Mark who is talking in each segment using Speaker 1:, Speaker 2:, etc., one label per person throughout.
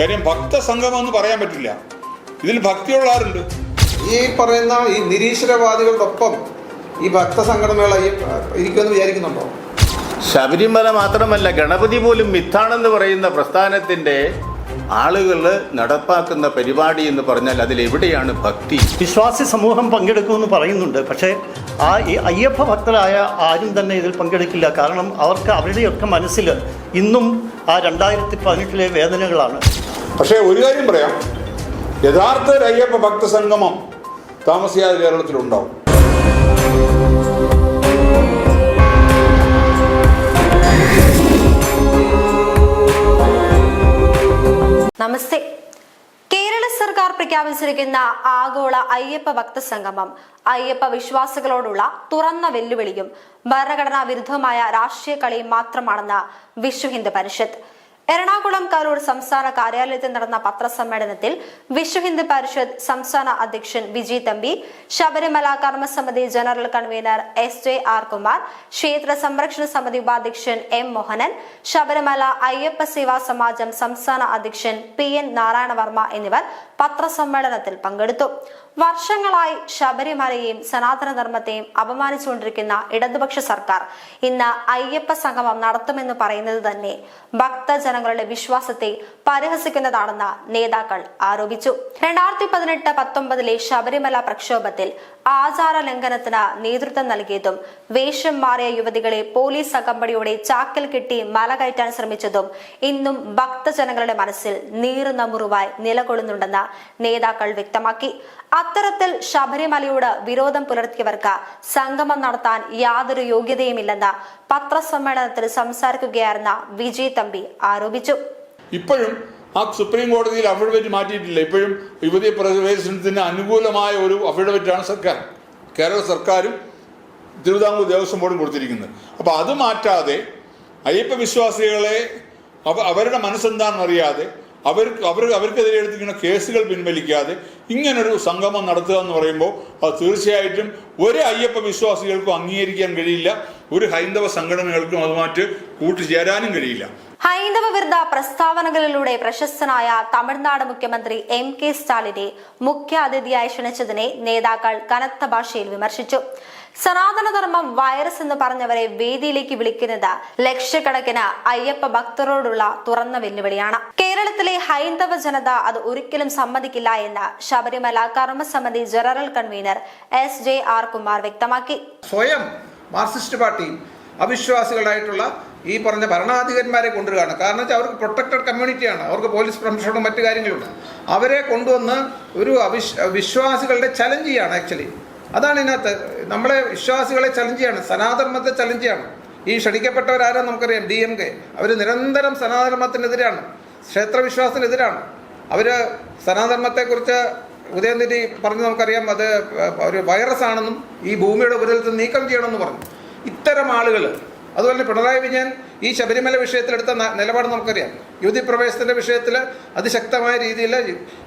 Speaker 1: കാര്യം ഭക്തസംഗമം എന്ന് പറയാൻ പറ്റില്ല. ഇതിൽ ഭക്തിയുള്ള ആരുണ്ട്?
Speaker 2: ഈ പറയുന്ന ഈ നിരീശ്വരവാദികളോടൊപ്പം ഈ ഭക്തസംഘടനകൾ ഇരിക്കുമെന്ന് വിചാരിക്കുന്നുണ്ടോ?
Speaker 3: ശബരിമല മാത്രമല്ല ഗണപതി പോലും മിത്താണെന്ന് പറയുന്ന പ്രസ്ഥാനത്തിന്റെ ആളുകൾ നടപ്പാക്കുന്ന പരിപാടി എന്ന് പറഞ്ഞാൽ അതിൽ എവിടെയാണ് ഭക്തി?
Speaker 4: വിശ്വാസി സമൂഹം പങ്കെടുക്കുമെന്ന് പറയുന്നുണ്ട്. പക്ഷേ ആ ഈ അയ്യപ്പ ഭക്തരായ ആരും തന്നെ ഇതിൽ പങ്കെടുക്കില്ല. കാരണം അവർക്ക് അവരുടെയൊക്കെ മനസ്സിൽ ഇന്നും ആ രണ്ടായിരത്തി പതിനെട്ടിലെ വേദനകളാണ്.
Speaker 1: പക്ഷേ ഒരു കാര്യം പറയാം. യഥാർത്ഥ അയ്യപ്പ ഭക്തസംഗമം താമസിയാതെ കേരളത്തിലുണ്ടാവും.
Speaker 5: നമസ്തേ. കേരള സർക്കാർ പ്രഖ്യാപിച്ചിരിക്കുന്ന ആഗോള അയ്യപ്പ ഭക്തസംഗമം അയ്യപ്പ വിശ്വാസികളോടുള്ള തുറന്ന വെല്ലുവിളിയും ഭരണഘടനാ വിരുദ്ധമായ രാഷ്ട്രീയ കളിയും മാത്രമാണെന്ന് വിശ്വ ഹിന്ദു പരിഷത്ത്. എറണാകുളം കരൂർ സംസ്ഥാന കാര്യാലയത്തിൽ നടന്ന പത്രസമ്മേളനത്തിൽ വിശ്വ ഹിന്ദു പരിഷത്ത് സംസ്ഥാന അധ്യക്ഷൻ Viji Thampi Sabarimala കർമ്മസമിതി general convener S J R Kumar ക്ഷേത്ര സംരക്ഷണ സമിതി ഉപാധ്യക്ഷൻ എം മോഹനൻ ശബരിമല അയ്യപ്പ സേവാ സമാജം സംസ്ഥാന അധ്യക്ഷൻ പി എൻ നാരായണ വർമ്മ എന്നിവർ പത്രസമ്മേളനത്തിൽ പങ്കെടുത്തു. വർഷങ്ങളായി ശബരിമലയെയും സനാതന ധർമ്മത്തെയും അപമാനിച്ചുകൊണ്ടിരിക്കുന്ന ഇടതുപക്ഷ സർക്കാർ ഇന്ന് അയ്യപ്പ സംഗമം നടത്തുമെന്ന് പറയുന്നത് തന്നെ ഭക്തജനങ്ങളുടെ വിശ്വാസത്തെ പരിഹസിക്കുന്നതാണെന്ന് നേതാക്കൾ ആരോപിച്ചു. രണ്ടായിരത്തി പതിനെട്ട് പത്തൊമ്പതിലെ ശബരിമല പ്രക്ഷോഭത്തിൽ ആചാര ലംഘനത്തിന് നേതൃത്വം നൽകിയതും വേഷം മാറിയ യുവതികളെ പോലീസ് അകമ്പടിയോടെ ചാക്കിൽ കെട്ടി മല കയറ്റാൻ ശ്രമിച്ചതും ഇന്നും ഭക്തജനങ്ങളുടെ മനസ്സിൽ നീറുന്ന മുറിവായി നിലകൊള്ളുന്നുണ്ടെന്ന് നേതാക്കൾ വ്യക്തമാക്കി. അത്തരത്തിൽ ശബരിമലയോട് വിരോധം പുലർത്തിയവർക്ക് സംഗമം നടത്താൻ യാതൊരു യോഗ്യതയുമില്ലെന്ന് പത്രസമ്മേളനത്തിൽ സംസാരിക്കുകയായിരുന്ന വിജയ് തമ്പി ആരോപിച്ചു.
Speaker 1: ഇപ്പോഴും ആ സുപ്രീം കോടതിയിൽ അഫിഡവിറ്റ് മാറ്റിയിട്ടില്ല. ഇപ്പോഴും യുവതി പ്രവേശനത്തിന് അനുകൂലമായ ഒരു അഫിഡവിറ്റാണ് സർക്കാർ. കേരള സർക്കാരും തിരുവിതാംകൂർ ദേവസ്വം ബോർഡും കൊടുത്തിരിക്കുന്നത്. അപ്പോൾ അത് മാറ്റാതെ അയ്യപ്പ വിശ്വാസികളെ അവരുടെ മനസ്സെന്താണെന്ന് അറിയാതെ അവർക്ക് അവർ അവർക്കെതിരെ എടുത്തിരിക്കുന്ന കേസുകൾ പിൻവലിക്കാതെ ഇങ്ങനൊരു സംഗമം നടത്തുക എന്ന് പറയുമ്പോൾ അത് തീർച്ചയായിട്ടും ഒരു അയ്യപ്പ വിശ്വാസികൾക്കും അംഗീകരിക്കാൻ കഴിയില്ല. ഒരു ഹൈന്ദവ സംഘടനകൾക്കും അതുമായിട്ട് കൂട്ടുചേരാനും കഴിയില്ല.
Speaker 5: ഹൈന്ദവ വിരുദ്ധ പ്രസ്താവനകളിലൂടെ പ്രശസ്തനായ തമിഴ്നാട് മുഖ്യമന്ത്രി എം കെ സ്റ്റാലിനെ മുഖ്യ അതിഥിയായി ക്ഷണിച്ചതിനെ നേതാക്കൾ കനത്ത ഭാഷയിൽ വിമർശിച്ചു. സനാതനധർമ്മം വൈറസ് എന്ന് പറഞ്ഞവരെ വേദിയിലേക്ക് വിളിക്കുന്നത് ലക്ഷക്കണക്കിന് അയ്യപ്പ ഭക്തരോടുള്ള തുറന്ന വെല്ലുവിളിയാണ്. കേരളത്തിലെ ഹൈന്ദവ ജനത അത് ഒരിക്കലും സമ്മതിക്കില്ല എന്ന് Sabarimala കർമ്മസമിതി general convener S J R Kumar വ്യക്തമാക്കി.
Speaker 2: സ്വയം മാർക്സിസ്റ്റ് പാർട്ടി അവിശ്വാസികളായിട്ടുള്ള ഈ പറഞ്ഞ ഭരണാധികാരിമാരെ കൊണ്ടുവരികയാണ്. കാരണം വെച്ചാൽ അവർക്ക് പ്രൊട്ടക്റ്റഡ് കമ്മ്യൂണിറ്റിയാണ് അവർക്ക് പോലീസ് പ്രൊഫഷനും മറ്റു കാര്യങ്ങളുണ്ട്. അവരെ കൊണ്ടുവന്ന് ഒരു അവിശ് വിശ്വാസികളുടെ ചലഞ്ച് ആക്ച്വലി അതാണ് ഇതിനകത്ത്. നമ്മളെ വിശ്വാസികളെ ചലഞ്ച് ചെയ്യാണ്. സനാതർമ്മത്തെ ചലഞ്ച് ചെയ്യാണ്. ഈ ക്ഷണിക്കപ്പെട്ടവരാരും നമുക്കറിയാം. D M K. അവർ നിരന്തരം സനാതർമ്മത്തിനെതിരാണ് ക്ഷേത്രവിശ്വാസത്തിനെതിരാണ്. അവർ സനാതർമ്മത്തെക്കുറിച്ച് ഉദയനിധി പറഞ്ഞ് നമുക്കറിയാം. അത് ഒരു വൈറസ് ആണെന്നും ഈ ഭൂമിയുടെ ഉപരിതലത്തിൽ നീക്കം ചെയ്യണമെന്ന് പറഞ്ഞു. ഇത്തരം ആളുകൾ അതുപോലെ പിണറായി വിജയൻ ഈ ശബരിമല വിഷയത്തിലെടുത്ത നിലപാട് നമുക്കറിയാം. യുവതി പ്രവേശത്തിന്റെ വിഷയത്തിൽ അതിശക്തമായ രീതിയിൽ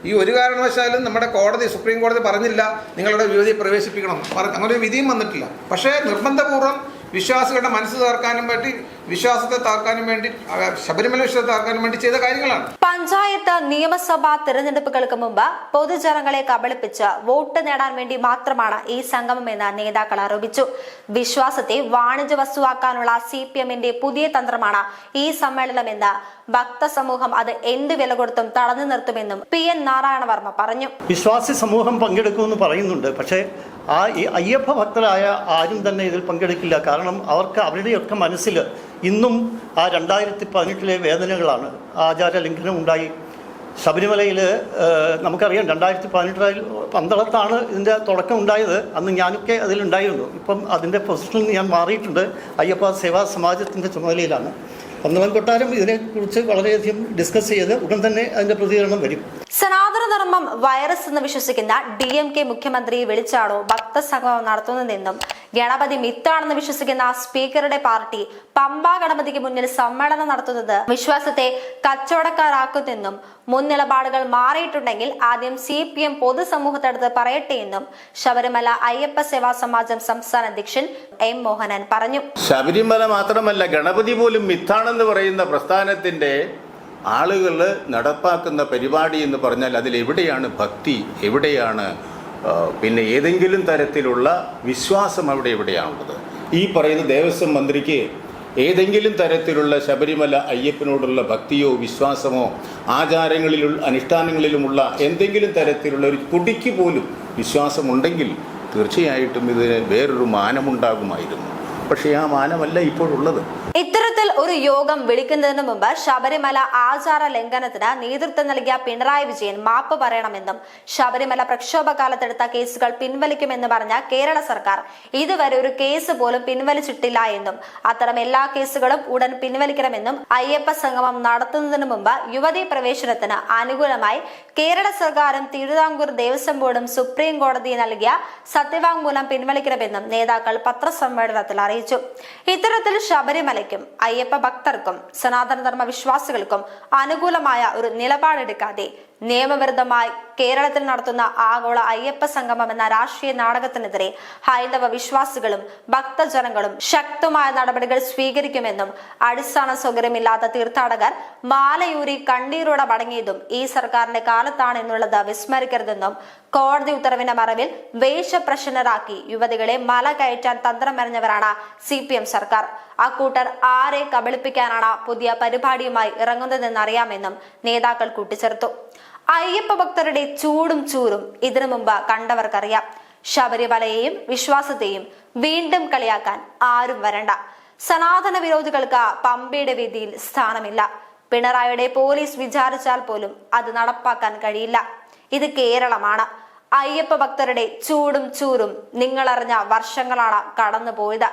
Speaker 2: ഈ ഒരു കാരണവശാലും നമ്മുടെ കോടതി സുപ്രീം കോടതി പറഞ്ഞില്ല നിങ്ങളുടെ യുവതി പ്രവേശിപ്പിക്കണം അങ്ങനെ ഒരു വിധിയും വന്നിട്ടില്ല. പക്ഷേ നിർബന്ധപൂർവം വിശ്വാസികളുടെ മനസ്സ് തകർക്കാനും വേണ്ടി വിശ്വാസത്തെ താർക്കാനും വേണ്ടി ശബരിമല വിശ്വാസത്തെ താർക്കാനും വേണ്ടി ചെയ്ത കാര്യങ്ങളാണ്.
Speaker 5: പഞ്ചായത്ത് നിയമസഭാ തെരഞ്ഞെടുപ്പുകൾക്ക് മുമ്പ് പൊതുജനങ്ങളെ കബളിപ്പിച്ച് വോട്ട് നേടാൻ വേണ്ടി മാത്രമാണ് ഈ സംഗമം എന്ന് നേതാക്കൾ ആരോപിച്ചു. വിശ്വാസത്തെ വാണിജ്യ വസ്തുവാക്കാനുള്ള സി പി എമ്മിന്റെ പുതിയ തന്ത്രമാണ് ഈ സമ്മേളനമെന്ന് ഭക്തസമൂഹം അത് എന്ത് വില കൊടുത്തും തടഞ്ഞു നിർത്തുമെന്നും പി എൻ നാരായണവർമ്മ പറഞ്ഞു.
Speaker 4: വിശ്വാസി സമൂഹം പങ്കെടുക്കുമെന്ന് പറയുന്നുണ്ട്. പക്ഷേ ആ അയ്യപ്പ ഭക്തരായ ആരും തന്നെ ഇതിൽ പങ്കെടുക്കില്ല. കാരണം അവർക്ക് അവരുടെയൊക്കെ മനസ്സിൽ ഇന്നും ആ രണ്ടായിരത്തി പതിനെട്ടിലെ വേദനകളാണ് ആചാര ലംഘനം ഉണ്ടായി. ശബരിമലയിൽ നമുക്കറിയാം രണ്ടായിരത്തി പതിനെട്ടിൽ പന്തളത്താണ് ഇതിന്റെ തുടക്കം ഉണ്ടായത്. അന്ന് ഞാനൊക്കെ അതിലുണ്ടായിരുന്നു. ഇപ്പം അതിന്റെ പൊസിഷനിൽ ഞാൻ മാറിയിട്ടുണ്ട്. അയ്യപ്പ സേവാ സമാജത്തിന്റെ ചുമതലയിലാണ്. പന്തളം കൊട്ടാരം ഇതിനെക്കുറിച്ച് വളരെയധികം ഡിസ്കസ് ചെയ്ത് ഉടൻ തന്നെ അതിന്റെ പ്രതികരണം വരും.
Speaker 5: സനാതനധർമ്മം വൈറസ് എന്ന് വിശ്വസിക്കുന്ന ഡി എം കെ മുഖ്യമന്ത്രി വിളിച്ചാണോ ഭക്തസംഗമം നടത്തുന്നതെന്നും ഗണപതി മിത്താണെന്ന് വിശ്വസിക്കുന്ന സ്പീക്കറുടെ പാർട്ടി പമ്പ ഗണപതിക്ക് മുന്നിൽ സമ്മേളനം നടത്തുന്നത് വിശ്വാസത്തെ കച്ചവടക്കാരാക്കുന്നെന്നും മുൻ നിലപാടുകൾ മാറിയിട്ടുണ്ടെങ്കിൽ ആദ്യം സി പി എം പൊതുസമൂഹത്തെടുത്ത് പറയട്ടെ എന്നും ശബരിമല അയ്യപ്പ സേവാ സമാജം സംസ്ഥാന അധ്യക്ഷൻ എം മോഹനൻ പറഞ്ഞു.
Speaker 3: ശബരിമല മാത്രമല്ല ഗണപതി പോലും മിത്താണെന്ന് പറയുന്ന പ്രസ്ഥാനത്തിന്റെ ആളുകൾ നടപ്പാക്കുന്ന പരിപാടി എന്ന് പറഞ്ഞാൽ അതിലെവിടെയാണ് ഭക്തി എവിടെയാണ് പിന്നെ ഏതെങ്കിലും തരത്തിലുള്ള വിശ്വാസം അവിടെ എവിടെയാണുള്ളത്? ഈ പറയുന്ന ദേവസ്വം മന്ത്രിക്ക് ഏതെങ്കിലും തരത്തിലുള്ള ശബരിമല അയ്യപ്പനോടുള്ള ഭക്തിയോ വിശ്വാസമോ ആചാരങ്ങളിലുള്ള അനുഷ്ഠാനങ്ങളിലുമുള്ള എന്തെങ്കിലും തരത്തിലുള്ള ഒരു കുടിക്ക് പോലും വിശ്വാസമുണ്ടെങ്കിൽ തീർച്ചയായിട്ടും ഇതിന് വേറൊരു മാനമുണ്ടാകുമായിരുന്നു. പക്ഷേ ആ മാനമല്ല ഇപ്പോഴുള്ളത്.
Speaker 5: ഇത്തരത്തിൽ ഒരു യോഗം വിളിക്കുന്നതിന് മുമ്പ് ശബരിമല ആചാര ലംഘനത്തിന് നേതൃത്വം നൽകിയ പിണറായി വിജയൻ മാപ്പ് പറയണമെന്നും ശബരിമല പ്രക്ഷോഭകാലത്തെടുത്ത കേസുകൾ പിൻവലിക്കുമെന്ന് പറഞ്ഞ കേരള സർക്കാർ ഇതുവരെ ഒരു കേസ് പോലും പിൻവലിച്ചിട്ടില്ല എന്നും അത്തരം എല്ലാ കേസുകളും ഉടൻ പിൻവലിക്കണമെന്നും അയ്യപ്പ സംഗമം നടത്തുന്നതിന് മുമ്പ് യുവതീ പ്രവേശനത്തിന് അനുകൂലമായി കേരള സർക്കാരും തിരുവിതാംകൂർ ദേവസ്വം ബോർഡും സുപ്രീം കോടതി നൽകിയ സത്യവാങ്മൂലം പിൻവലിക്കണമെന്നും നേതാക്കൾ പത്രസമ്മേളനത്തിൽ അറിയിച്ചു. ഇത്തരത്തിൽ ശബരിമലയ്ക്കും അയ്യപ്പ ഭക്തർക്കും സനാതനധർമ്മ വിശ്വാസികൾക്കും അനുകൂലമായ ഒരു നിലപാടെടുക്കാതെ നിയമവിരുദ്ധമായി കേരളത്തിൽ നടത്തുന്ന ആഗോള അയ്യപ്പ സംഗമം എന്ന രാഷ്ട്രീയ നാടകത്തിനെതിരെ ഹൈന്ദവ വിശ്വാസികളും ഭക്തജനങ്ങളും ശക്തമായ നടപടികൾ സ്വീകരിക്കുമെന്നും അടിസ്ഥാന സൗകര്യമില്ലാത്ത തീർത്ഥാടകർ മാലയൂരി കണ്ണീരോടെ മടങ്ങിയതും ഈ സർക്കാരിന്റെ കാലത്താണ് എന്നുള്ളത് വിസ്മരിക്കരുതെന്നും കോടതി ഉത്തരവിന്റെ മറവിൽ വേഷപ്രശ്നരാക്കി യുവതികളെ മല കയറ്റാൻ തന്ത്രം മെറിഞ്ഞവരാണ് സി പി എം സർക്കാർ. അക്കൂട്ടർ ആരെ കബളിപ്പിക്കാനാണ് പുതിയ പരിപാടിയുമായി ഇറങ്ങുന്നതെന്നറിയാമെന്നും നേതാക്കൾ കൂട്ടിച്ചേർത്തു. അയ്യപ്പ ഭക്തരുടെ ചൂടും ചൂറും ഇതിനു മുമ്പ് കണ്ടവർക്കറിയാം. ശബരിമലയെയും വിശ്വാസത്തെയും വീണ്ടും കളിയാക്കാൻ ആരും വരണ്ട. സനാതന വിരോധികൾക്ക് പമ്പയുടെ വേദിയിൽ സ്ഥാനമില്ല. പിണറായിയുടെ പോലീസ് വിചാരിച്ചാൽ പോലും അത് നടപ്പാക്കാൻ കഴിയില്ല. ഇത് കേരളമാണ്. അയ്യപ്പ ഭക്തരുടെ ചൂടും ചൂറും നിങ്ങളറിഞ്ഞ വർഷങ്ങളാണ് കടന്നുപോയത്.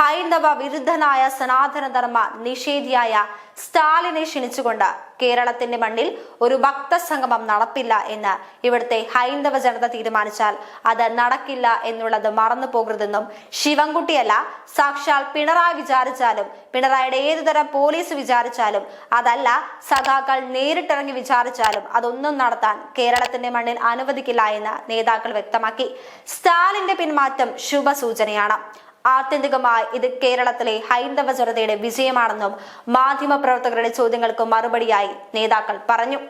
Speaker 5: ഹൈന്ദവ വിരുദ്ധനായ സനാതനധർമ്മ നിഷേധിയായ സ്റ്റാലിനെ ക്ഷണിച്ചുകൊണ്ട് കേരളത്തിന്റെ മണ്ണിൽ ഒരു ഭക്തസംഗമം നടപ്പില്ല എന്ന് ഇവിടുത്തെ ഹൈന്ദവ ജനത തീരുമാനിച്ചാൽ അത് നടക്കില്ല എന്നുള്ളത് മറന്നു പോകരുതെന്നും ശിവൻകുട്ടിയല്ല സാക്ഷാൽ പിണറായി വിചാരിച്ചാലും പിണറായിയുടെ ഏതുതരം പോലീസ് വിചാരിച്ചാലും അതല്ല സഖാക്കൾ നേരിട്ടിറങ്ങി വിചാരിച്ചാലും അതൊന്നും നടത്താൻ കേരളത്തിന്റെ മണ്ണിൽ അനുവദിക്കില്ല എന്ന് നേതാക്കൾ വ്യക്തമാക്കി. സ്റ്റാലിന്റെ പിന്മാറ്റം ശുഭസൂചനയാണ്. ആത്യന്തികമായി ഇത് കേരളത്തിലെ ഹൈന്ദവ ജനതയുടെ വിജയമാണെന്നും മാധ്യമ പ്രവർത്തകരുടെ ചോദ്യങ്ങൾക്ക് മറുപടിയായി നേതാക്കൾ പറഞ്ഞു.